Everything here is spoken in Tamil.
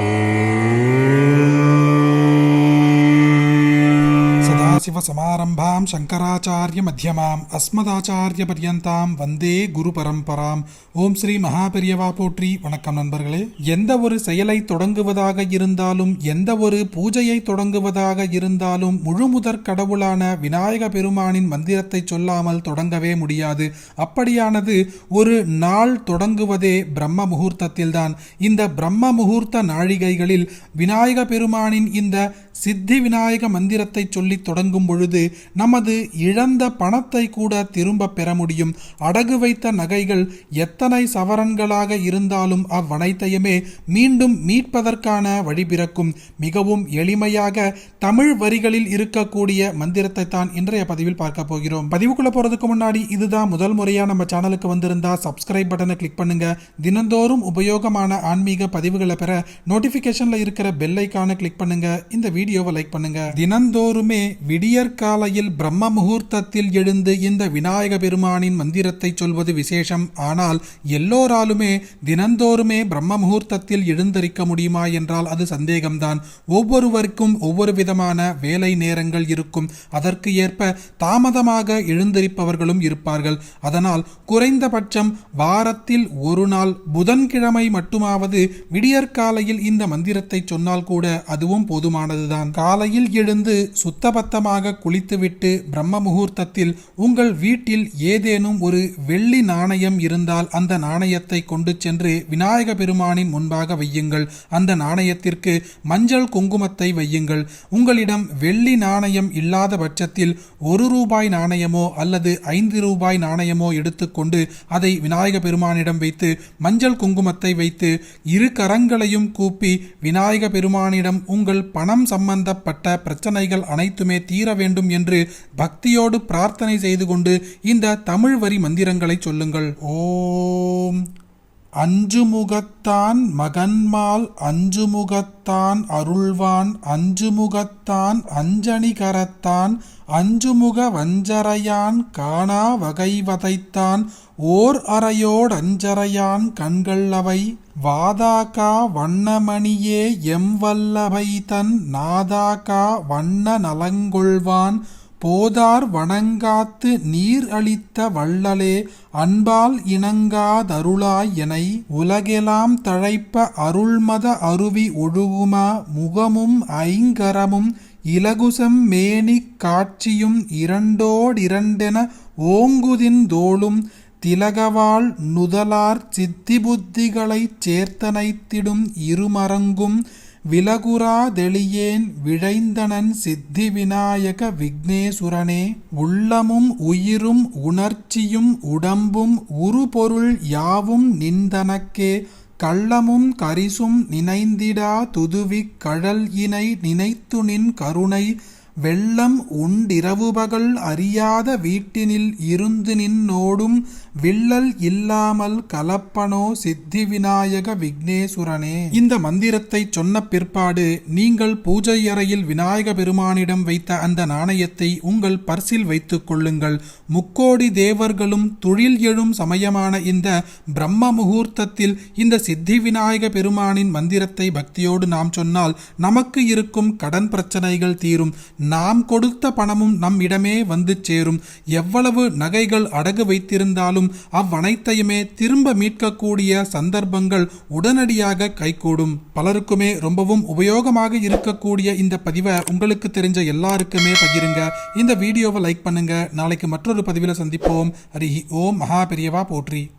Oh. சங்கராச்சாரிய மத்தியமாம் அஸ்மதாச்சாரிய வந்தே குரு பரம்பராம் ஓம் ஸ்ரீ மகாபெரியவா போற்றி. வணக்கம் நண்பர்களே. எந்த ஒரு செயலை தொடங்குவதாக இருந்தாலும் எந்த ஒரு பூஜையை தொடங்குவதாக இருந்தாலும் முழுமுதற் கடவுளான விநாயக பெருமானின் மந்திரத்தை சொல்லாமல் தொடங்கவே முடியாது. அப்படியானது ஒரு நாள் தொடங்குவதே பிரம்ம முகூர்த்தத்தில்தான். இந்த பிரம்ம முகூர்த்த நாழிகைகளில் விநாயக பெருமானின் இந்த சித்தி விநாயக மந்திரத்தை சொல்லி தொடங்கும் பொழுது நமது இழந்த பணத்தை கூட திரும்ப பெற முடியும். அடகு வைத்த நகைகள் எத்தனை சவரன்களாக இருந்தாலும் அவ்வனைத்தையுமே மீண்டும் மீட்பதற்கான வழி பிறக்கும். மிகவும் எளிமையாக தமிழ் வரிகளில் இருக்கக்கூடிய மந்திரத்தை தான் இன்றைய பதிவில் பார்க்க போகிறோம். பதிவுக்குள்ள போறதுக்கு முன்னாடி இதுதான் முதல் முறையா நம்ம சேனலுக்கு வந்திருந்தா சப்ஸ்கிரைப் பட்டனை கிளிக் பண்ணுங்க. தினந்தோறும் உபயோகமான ஆன்மீக பதிவுகளை பெற நோட்டிபிகேஷன்ல இருக்கிற பெல் கிளிக் பண்ணுங்க. இந்த வீடியோவை லைக் பண்ணுங்க. தினந்தோறுமே விடிய விடியற்காலையில் பிரம்ம முகூர்த்தத்தில் எழுந்து இந்த விநாயக பெருமானின் மந்திரத்தை சொல்வது விசேஷம். ஆனால் எல்லோராலுமே தினந்தோறுமே பிரம்ம முகூர்த்தத்தில் எழுந்தரிக்க முடியுமா என்றால் அது சந்தேகம்தான். ஒவ்வொருவருக்கும் ஒவ்வொரு விதமான வேலை நேரங்கள் இருக்கும். அதற்கு ஏற்ப தாமதமாக எழுந்திருப்பவர்களும் இருப்பார்கள். அதனால் குறைந்தபட்சம் வாரத்தில் ஒரு நாள் புதன்கிழமை மட்டுமாவது விடியற்காலையில் இந்த மந்திரத்தை சொன்னால் கூட அதுவும் போதுமானதுதான். காலையில் எழுந்து சுத்தபத்தமாக குளித்துவிட்டு பிரம்ம முகூர்த்தத்தில் உங்கள் வீட்டில் ஏதேனும் ஒரு வெள்ளி நாணயம் இருந்தால் அந்த நாணயத்தை கொண்டு சென்று விநாயக பெருமானின் முன்பாக வையுங்கள். அந்த நாணயத்திற்கு மஞ்சள் குங்குமத்தை வையுங்கள். உங்களிடம் வெள்ளி நாணயம் இல்லாத பட்சத்தில் ஒரு ரூபாய் நாணயமோ அல்லது ஐந்து ரூபாய் நாணயமோ எடுத்துக்கொண்டு அதை விநாயக பெருமானிடம் வைத்து மஞ்சள் குங்குமத்தை வைத்து இரு கரங்களையும் கூப்பி விநாயக பெருமானிடம் உங்கள் பணம் சம்பந்தப்பட்ட பிரச்சனைகள் அனைத்துமே தீர வேண்டும் என்று பக்தியோடு பிரார்த்தனை செய்து கொண்டு இந்த தமிழ் வரி மந்திரங்களை சொல்லுங்கள். ஓம் அஞ்சு முகத்தான் மகன்மால் அஞ்சு முகத்தான் அருள்வான் அஞ்சு முகத்தான் அஞ்சனி கரத்தான் அஞ்சுமுக வஞ்சரையான் காணா வகை வதைத்தான் ஓர் அறையோடஞ்சரையான் கண்கள் அவை வாதாக்கா வண்ணமணியே எம் வல்லவை தன் நாதாக்கா வண்ண நலங்கொள்வான் போதார் வணங்காத்து நீர் அளித்த வள்ளலே அன்பால் இணங்காதருளாய் எனை உலகெலாம் தழைப்ப அருள்மத அருவி ஒழுகுமா முகமும் ஐங்கரமும் இலகுசம் மேனி காட்சியும் இரண்டோடிரண்டென ஓங்குதின் தோளும் திலகவாள் நுதலார் சித்தி புத்திகளைச் சேர்த்தனைத்திடும் இருமரங்கும் விலகுராதெளியேன் விழைந்தனன் சித்தி விநாயக விக்னேசுரனே உள்ளமும் உயிரும் உணர்ச்சியும் உடம்பும் உருபொருள் யாவும் நின்தனக்கே கள்ளமும் கரிசும் நினைந்திடா துதுவிக் கழல் இனை நினைத்துனின் கருணை வெள்ளம் உண்டிரவுபகல் அறியாத வீட்டினில் இருந்து நின்னோடும் வில்லல் இல்லாமல் கலப்பனோ சித்தி விநாயக விக்னேசுரனே. இந்த மந்திரத்தை சொன்ன பிற்பாடு நீங்கள் பூஜை அறையில் விநாயக பெருமானிடம் வைத்த அந்த நாணயத்தை உங்கள் பர்சில் வைத்துக் கொள்ளுங்கள். முக்கோடி தேவர்களும் தொழில் எழும் சமயமான இந்த பிரம்ம முகூர்த்தத்தில் இந்த சித்தி விநாயக பெருமானின் மந்திரத்தை பக்தியோடு நாம் சொன்னால் நமக்கு இருக்கும் கடன் பிரச்சனைகள் தீரும். நாம் கொடுத்த பணமும் நம் இடமே வந்து சேரும். எவ்வளவு நகைகள் அடகு வைத்திருந்தாலும் அவ்வனைத்தையுமே திரும்ப மீட்கக்கூடிய சந்தர்ப்பங்கள் உடனடியாக கைகூடும். பலருக்குமே ரொம்பவும் உபயோகமாக இருக்கக்கூடிய இந்த பதிவை உங்களுக்கு தெரிஞ்ச எல்லாருக்குமே பகிருங்க. இந்த வீடியோவை லைக் பண்ணுங்க. நாளைக்கு மற்றொரு பதிவில் சந்திப்போம். ஹரி ஓம். மகா பெரியவா போற்றி.